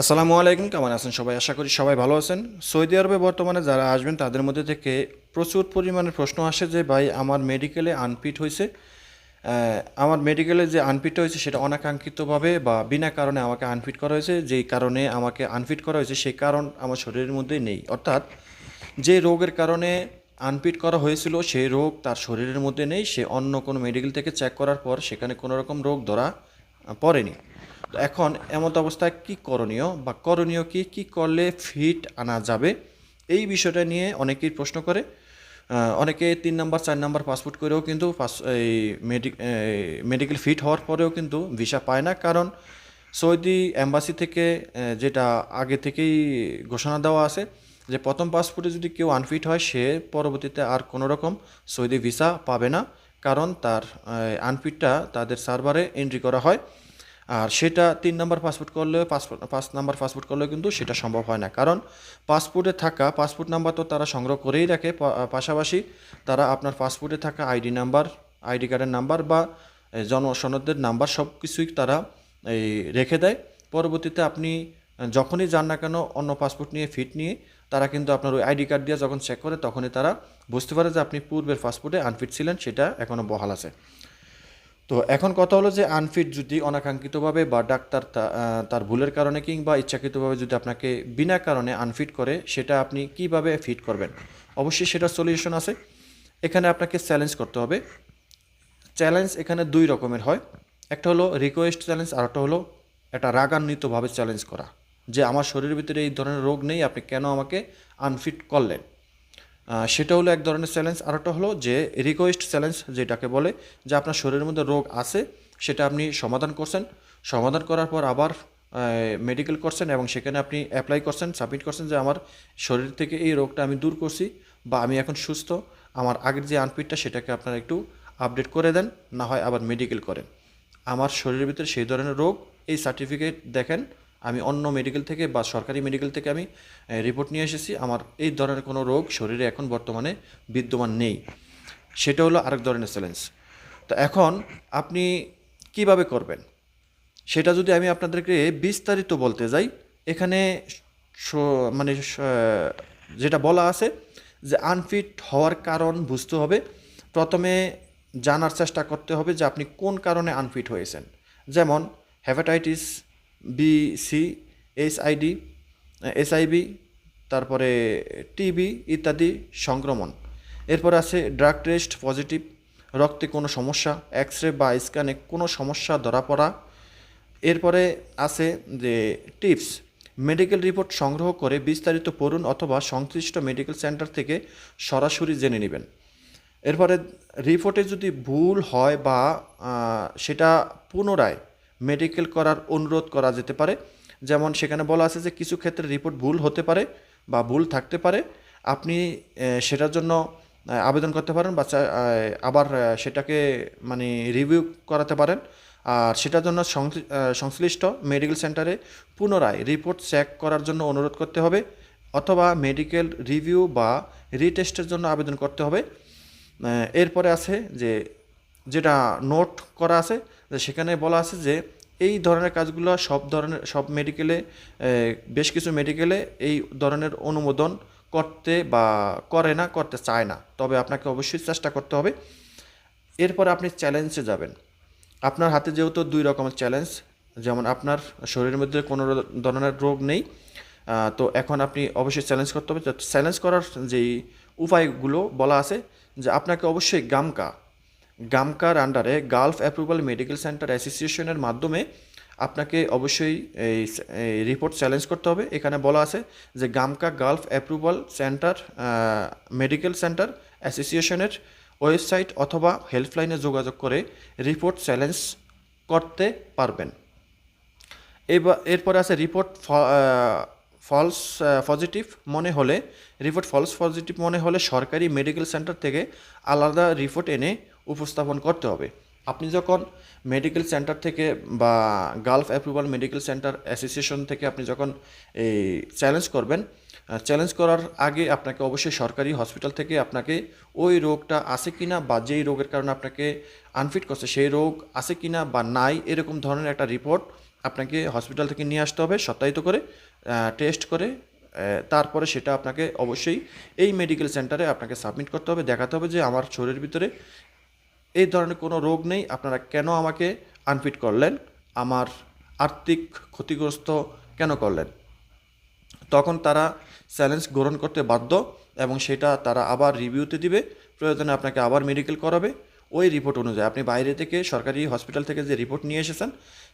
আসসালামু আলাইকুম, কেমন আছেন সবাই? আশা করি সবাই ভালো আছেন। সৌদি আরবে বর্তমানে যারা আসবেন, তাদের মধ্যে থেকে প্রচুর পরিমাণে প্রশ্ন আসে যে, ভাই, আমার মেডিকেলে আনফিট হয়েছে। আমার মেডিকেলে যে আনফিট হয়েছে, সেটা অনাকাঙ্ক্ষিতভাবে বা বিনা কারণে আমাকে আনফিট করা হয়েছে। যেই কারণে আমাকে আনফিট করা হয়েছে, সেই কারণ আমার শরীরের মধ্যে নেই। অর্থাৎ, যে রোগের কারণে আনফিট করা হয়েছিল সেই রোগ তার শরীরের মধ্যে নেই। সে অন্য কোনো মেডিকেল থেকে চেক করার পর সেখানে কোনো রকম রোগ ধরা পড়েনি। এখন এমত অবস্থায় কি করণীয় বা করণীয় কি কি করলে ফিট আনা যাবে? এই বিষয়টা নিয়ে অনেকেই প্রশ্ন করে। অনেকে তিন নাম্বার, চার নাম্বার পাসপোর্ট করেও কিন্তু এই মেডিকেল ফিট হওয়ার পরেও কিন্তু ভিসা পায় না। কারণ সৌদি অ্যাম্বাসি থেকে যেটা আগে থেকেই ঘোষণা দেওয়া আছে যে প্রথম পাসপোর্টে যদি কেউ আনফিট হয়, সে পরবর্তীতে আর কোনো রকম সৌদি ভিসা পাবে না। কারণ তার আনফিটটা তাদের সার্ভারে এন্ট্রি করা হয়। আর সেটা তিন নাম্বার পাসপোর্ট করলে পাসপোর্ট, পাঁচ নাম্বার পাসপোর্ট করলেও কিন্তু সেটা সম্ভব হয় না। কারণ পাসপোর্টে থাকা, পাসপোর্ট নাম্বার তো তারা সংগ্রহ করেই রাখে পাশাপাশি তারা আপনার পাসপোর্টে থাকা আইডি নাম্বার, আইডি কার্ডের নাম্বার বা জনসনদের নাম্বার সব কিছুই তারা এই রেখে দেয়। পরবর্তীতে আপনি যখনই যান না কেন অন্য পাসপোর্ট নিয়ে, ফিট নিয়ে, তারা কিন্তু আপনার ওই আইডি কার্ড দিয়ে যখন চেক করে তখনই তারা বুঝতে পারে যে আপনি পূর্বের পাসপোর্টে আনফিট ছিলেন, সেটা এখনও বহাল আছে। তো এখন কথা হলো যে আনফিট যদি অনাকাঙ্ক্ষিতভাবে বা ডাক্তার তার ভুলের কারণে কিংবা ইচ্ছাকৃতভাবে যদি আপনাকে বিনা কারণে আনফিট করে, সেটা আপনি কীভাবে ফিট করবেন? অবশ্যই সেটা সলিউশন আছে। এখানে আপনাকে চ্যালেঞ্জ করতে হবে। চ্যালেঞ্জ এখানে দুই রকমের হয়। একটা হলো রিকোয়েস্ট চ্যালেঞ্জ আর একটা হলো একটা রাগান্বিতভাবে চ্যালেঞ্জ করা। যে আমার শরীরের ভিতরে এই ধরনের রোগ নেই, আপনি কেন আমাকে আনফিট করলেন? সেটা হলো এক ধরনের চ্যালেঞ্জ আর একটা হলো যে রিকোয়েস্ট চ্যালেঞ্জ যেটাকে বলে, যে আপনার শরীরের মধ্যে রোগ আছে, সেটা আপনি সমাধান করছেন। সমাধান করার পর আবার মেডিকেল করছেন এবং সেখানে আপনি অ্যাপ্লাই করছেন সাবমিট করছেন যে আমার শরীর থেকে এই রোগটা আমি দূর করছি বা আমি এখন সুস্থ, আমার আগের যে আনফিটটা সেটাকে আপনারা একটু আপডেট করে দেন, না হয় আবার মেডিকেল করেন। আমার শরীরের ভিতরে সেই ধরনের রোগ, এই সার্টিফিকেট দেখেন আমি অন্য মেডিকেল থেকে বা সরকারি মেডিকেল থেকে আমি রিপোর্ট নিয়ে এসেছি। আমার এই ধরনের কোনো রোগ শরীরে এখন বর্তমানে বিদ্যমান নেই। সেটা হলো আরেক ধরনের চ্যালেঞ্জ তো এখন আপনি কীভাবে করবেন? সেটা যদি আমি আপনাদেরকে বিস্তারিত বলতে যাই, এখানে মানে যেটা বলা আছে যে আনফিট হওয়ার কারণ বুঝতে হবে। প্রথমে জানার চেষ্টা করতে হবে যে আপনি কোন কারণে আনফিট হয়েছেন। যেমন হ্যাপাটাইটিস বি সি এইচআইডি এসআইবি তারপরে টিবি ইত্যাদি সংক্রমণ। এরপর আছে ড্রাগ টেস্ট পজিটিভ রক্তে কোনো সমস্যা এক্স রে বা স্ক্যানে কোনো সমস্যা ধরা পড়া। এরপরে আছে যে টিপস মেডিকেল রিপোর্ট সংগ্রহ করে বিস্তারিত পড়ুন অথবা সংশ্লিষ্ট মেডিকেল সেন্টার থেকে সরাসরি জেনে নেবেন। এরপরে রিপোর্টে যদি ভুল হয় বা সেটা পুনরায় মেডিকেল করার অনুরোধ করা যেতে পারে। যেমন সেখানে বলা আছে যে কিছু ক্ষেত্রে রিপোর্ট ভুল হতে পারে বা ভুল থাকতে পারে। আপনি সেটার জন্য আবেদন করতে পারেন বা আবার সেটাকে মানে রিভিউ করাতে পারেন। আর সেটার জন্য সংশ্লিষ্ট মেডিকেল সেন্টারে পুনরায় রিপোর্ট চেক করার জন্য অনুরোধ করতে হবে অথবা মেডিকেল রিভিউ বা রিটেস্টের জন্য আবেদন করতে হবে। এরপরে আছে যে যেটা নোট করা আছে সেখানে বলা আছে যে এই ধরনের কাজগুলো সব ধরনের, সব মেডিকেলে বেশ কিছু মেডিকেলে এই ধরনের অনুমোদন করতে বা করে না, করতে চায় না। তবে আপনাকে অবশ্যই চেষ্টা করতে হবে। এরপর আপনি চ্যালেঞ্জে যাবেন। আপনার হাতে যেহেতু দুই রকমের চ্যালেঞ্জ যেমন আপনার শরীরের মধ্যে কোনো ধরনের রোগ নেই তো এখন আপনি অবশ্যই চ্যালেঞ্জ করতে হবে। চ্যালেঞ্জ করার যেই উপায়গুলো বলা আছে, যে আপনাকে অবশ্যই গামকা গামকার আন্ডারে গালফ অ্যাপ্রুভাল মেডিকেল সেন্টার অ্যাসোসিয়েশনের মাধ্যমে আপনাকে অবশ্যই এই রিপোর্ট চ্যালেঞ্জ করতে হবে। এখানে বলা আছে যে গামকা Gulf approval centre medical centre অ্যাসোসিয়েশনের ওয়েবসাইট অথবা হেল্পলাইনে যোগাযোগ করে রিপোর্ট চ্যালেঞ্জ করতে পারবেন। এবার এরপরে আছে রিপোর্ট ফলস পজিটিভ মনে হলে, রিপোর্ট ফলস পজিটিভ মনে হলে সরকারি মেডিকেল সেন্টার থেকে আলাদা রিপোর্ট এনে উপস্থাপন করতে হবে। আপনি যখন মেডিকেল সেন্টার থেকে বা Gulf approval medical centre association থেকে আপনি যখন এই চ্যালেঞ্জ করবেন চ্যালেঞ্জ করার আগে আপনাকে অবশ্যই সরকারি হসপিটাল থেকে আপনাকে ওই রোগটা আছে কিনা বা যেই রোগের কারণে আপনাকে আনফিট করছে, সেই রোগ আছে কিনা বা নাই, এরকম ধরনের একটা রিপোর্ট আপনাকে হসপিটাল থেকে নিয়ে আসতে হবে, সত্যায়িত করে টেস্ট করে তারপরে সেটা আপনাকে অবশ্যই এই মেডিকেল সেন্টারে আপনাকে সাবমিট করতে হবে, দেখাতে হবে যে আমার শরীরের ভিতরে এই ধরনের কোনো রোগ নেই। আপনারা কেন আমাকে আনফিট করলেন? আমার আর্থিক ক্ষতিগ্রস্ত কেন করলেন? তখন তারা চ্যালেঞ্জ গ্রহণ করতে বাধ্য এবং সেটা তারা আবার রিভিউতে দিবে। প্রয়োজনে আপনাকে আবার মেডিকেল করাবে। ওই রিপোর্ট অনুযায়ী, আপনি বাইরে থেকে সরকারি হসপিটাল থেকে যে রিপোর্ট নিয়ে এসেছেন,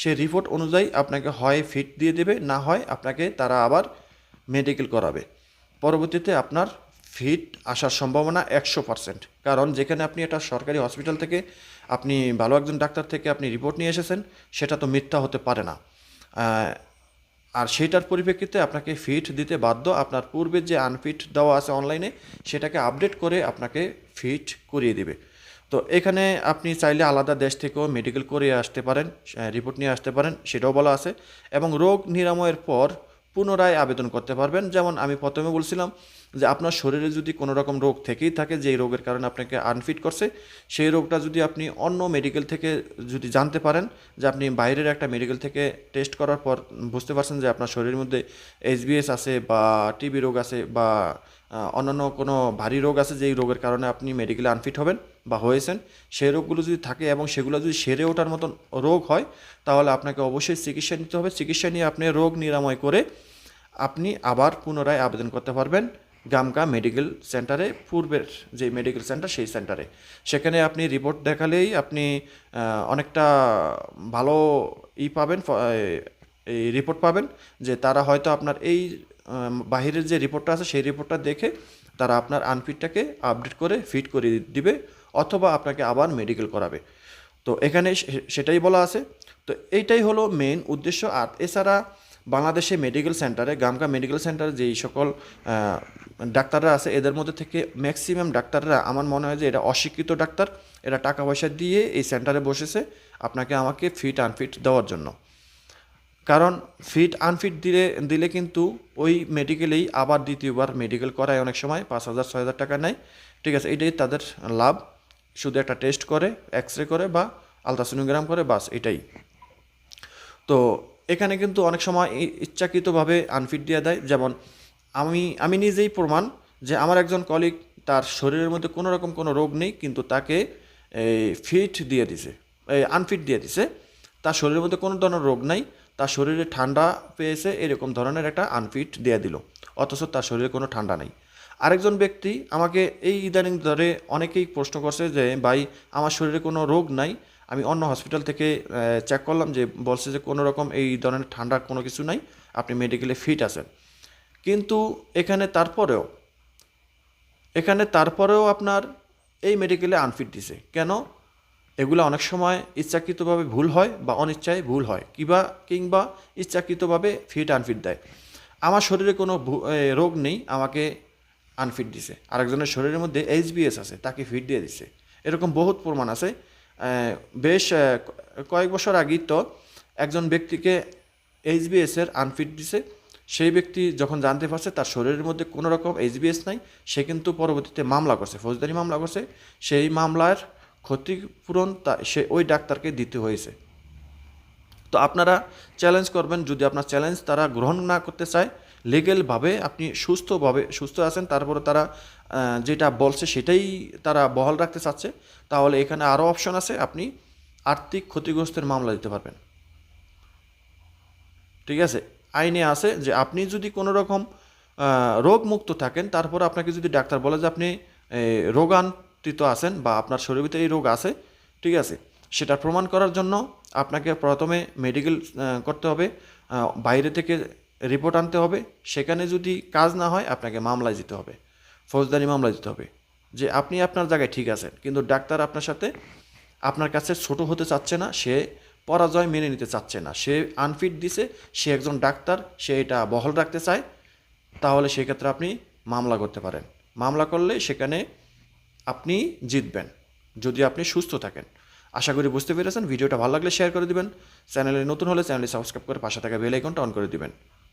সেই রিপোর্ট অনুযায়ী আপনাকে হয় ফিট দিয়ে দেবে, না হয় আপনাকে তারা আবার মেডিকেল করাবে। পরবর্তীতে আপনার ফিট আসার সম্ভাবনা একশো পার্সেন্ট। কারণ যেখানে আপনি একটা সরকারি হসপিটাল থেকে আপনি ভালো একজন ডাক্তার থেকে আপনি রিপোর্ট নিয়ে এসেছেন, সেটা তো মিথ্যা হতে পারে না। আর সেটার পরিপ্রেক্ষিতে আপনাকে ফিট দিতে বাধ্য আপনার পূর্বে যে আনফিট দেওয়া আছে অনলাইনে, সেটাকে আপডেট করে আপনাকে ফিট করিয়ে দিবে। তো এখানে আপনি চাইলে আলাদা দেশ থেকেও মেডিকেল করে আসতে পারেন রিপোর্ট নিয়ে আসতে পারেন, সেটাও বলা আছে। এবং রোগ নিরাময়ের পর পুনরায় আবেদন করতে পারবেন। যেমন আমি প্রথমে বলছিলাম যে আপনার শরীরে যদি কোনো রকম রোগ থেকেই থাকে, যেই রোগের কারণে আপনাকে আনফিট করছে, সেই রোগটা যদি আপনি অন্য মেডিকেল থেকে যদি জানতে পারেন, যে আপনি বাইরের একটা মেডিকেল থেকে টেস্ট করার পর বুঝতে পারছেন যে আপনার শরীরের মধ্যে এইচবিএস আছে বা টিবি রোগ আছে বা অন্যান্য কোনো ভারী রোগ আছে, যেই রোগের কারণে আপনি মেডিকেলে আনফিট হবেন বা হয়েছেন, সেই রোগগুলো যদি থাকে এবং সেগুলো যদি সেরে ওঠার মতন রোগ হয়, তাহলে আপনাকে অবশ্যই চিকিৎসা নিতে হবে। চিকিৎসা নিয়ে আপনি রোগ নিরাময় করে আপনি আবার পুনরায় আবেদন করতে পারবেন। গামকা মেডিকেল সেন্টারে, পূর্বের যে মেডিকেল সেন্টার সেই সেন্টারে। সেখানে আপনি রিপোর্ট দেখালেই আপনি অনেকটা ভালো ই পাবেন এই রিপোর্ট পাবেন যে তারা হয়তো আপনার এই বাহিরের যে রিপোর্টটা আছে সেই রিপোর্টটা দেখে তারা আপনার আনফিটটাকে আপডেট করে, ফিট করে দিবে অথবা আপনাকে আবার মেডিকেল করাবে। তো এখানে সেটাই বলা আছে। তো এইটাই হলো মেন উদ্দেশ্য। আর এছাড়া বাংলাদেশে মেডিকেল সেন্টারে গামকা মেডিকেল সেন্টারে যেই সকল ডাক্তাররা আছে, এদের মধ্যে থেকে ম্যাক্সিমাম ডাক্তাররা, আমার মনে হয় যে এটা অশিক্ষিত ডাক্তার, এরা টাকা পয়সা দিয়ে এই সেন্টারে বসেছে আপনাকে আমাকে ফিট আনফিট দেওয়ার জন্য। কারণ ফিট আনফিট দিলে দিলে কিন্তু ওই মেডিকেলেই আবার দ্বিতীয়বার মেডিকেল করায় অনেক সময়, পাঁচ হাজার, ছয় হাজার টাকা নেয়। ঠিক আছে, এটাই তাদের লাভ। শুধু একটা টেস্ট করে এক্স রে করে বা আলট্রাসোনোগ্রাম করে, বাস এটাই। তো এখানে কিন্তু অনেক সময় ইচ্ছাকৃতভাবে আনফিট দিয়ে দেয়। যেমন, আমি আমি নিজেই প্রমাণ যে আমার একজন কলিগ তার শরীরের মধ্যে কোনো রকম কোনো রোগ নেই, কিন্তু তাকে ফিট দিয়ে দিছে, এই আনফিট দিয়ে দিছে। তার শরীরের মধ্যে কোনো ধরনের রোগ নাই, তার শরীরে ঠান্ডা পেয়েছে, এরকম ধরনের একটা আনফিট দিয়ে দিল। অথচ তার শরীরে কোনো ঠান্ডা নেই। আরেকজন ব্যক্তি আমাকে এই ইদানিং ধরে অনেকেই প্রশ্ন করছে যে, ভাই, আমার শরীরে কোনো রোগ নাই আমি অন্য হসপিটাল থেকে চেক করলাম যে বলছে যে কোনো রকম এই ধরনের ঠান্ডার কোনো কিছু নাই, আপনি মেডিকেলে ফিট আছেন। কিন্তু এখানে তারপরেও এখানে তারপরেও আপনার এই মেডিকেলে আনফিট দিছে। কেন? এগুলো অনেক সময় ইচ্ছাকৃতভাবে ভুল হয় বা অনিচ্ছায় ভুল হয়, কিবা কিংবা ইচ্ছাকৃতভাবে ফিট আনফিট দেয়। আমার শরীরে কোনো রোগ নেই, আমাকে আনফিট দিছে। আরেকজনের শরীরের মধ্যে এইচবিএস আছে, তাকে ফিট দিয়ে দিছে। এরকম বহুত প্রমাণ আছে। বেশ কয়েক বছর আগেই তো একজন ব্যক্তিকে এইচবিএস এর আনফিট দিছে। সেই ব্যক্তি যখন জানতে পারছে তার শরীরের মধ্যে কোনো রকম এইচবিএস নাই, সে কিন্তু পরবর্তীতে মামলা করছে, ফৌজদারি মামলা করছে। সেই মামলার ক্ষতিপূরণ তা, সে ওই ডাক্তারকে দিতে হয়েছে। তো আপনারা চ্যালেঞ্জ করবেন, যদি আপনার চ্যালেঞ্জ তারা গ্রহণ না করতে চায় লিগেলভাবে আপনি সুস্থভাবে সুস্থ আছেন, তারপরে তারা যেটা বলছে সেটাই তারা বহাল রাখতে চাচ্ছে, তাহলে এখানে আরও অপশন আছে, আপনি আর্থিক ক্ষতিগ্রস্তের মামলা দিতে পারবেন। ঠিক আছে? আইনে আছে যে আপনি যদি কোনো রকম রোগ মুক্ত থাকেন, তারপর আপনাকে যদি ডাক্তার বলে যে আপনি রোগান্তিত আছেন বা আপনার শরীরের ভিতরে এই রোগ আছে, ঠিক আছে? সেটা প্রমাণ করার জন্য আপনাকে প্রথমে মেডিকেল করতে হবে বাইরে থেকে রিপোর্ট আনতে হবে, সেখানে যদি কাজ না হয় আপনাকে মামলায় দিতে হবে, ফৌজদারি মামলা দিতে হবে, যে আপনি আপনার জায়গায় ঠিক আছেন, কিন্তু ডাক্তার আপনার সাথে আপনার কাছে ছোট হতে চাচ্ছে না, সে পরাজয় মেনে নিতে চাচ্ছে না, সে আনফিট দিছে, সে একজন ডাক্তার, সে এটা বহল রাখতে চায়, তাহলে সেক্ষেত্রে আপনি মামলা করতে পারেন। মামলা করলে সেখানে আপনি জিতবেন, যদি আপনি সুস্থ থাকেন। আশা করি বুঝতে পেরেছেন, ভিডিওটা ভালো লাগলে শেয়ার করে দিবেন, চ্যানেলে নতুন হলে চ্যানেলটি সাবস্ক্রাইব করে পাশে থাকা বেল আইকনটা অন করে দিবেন।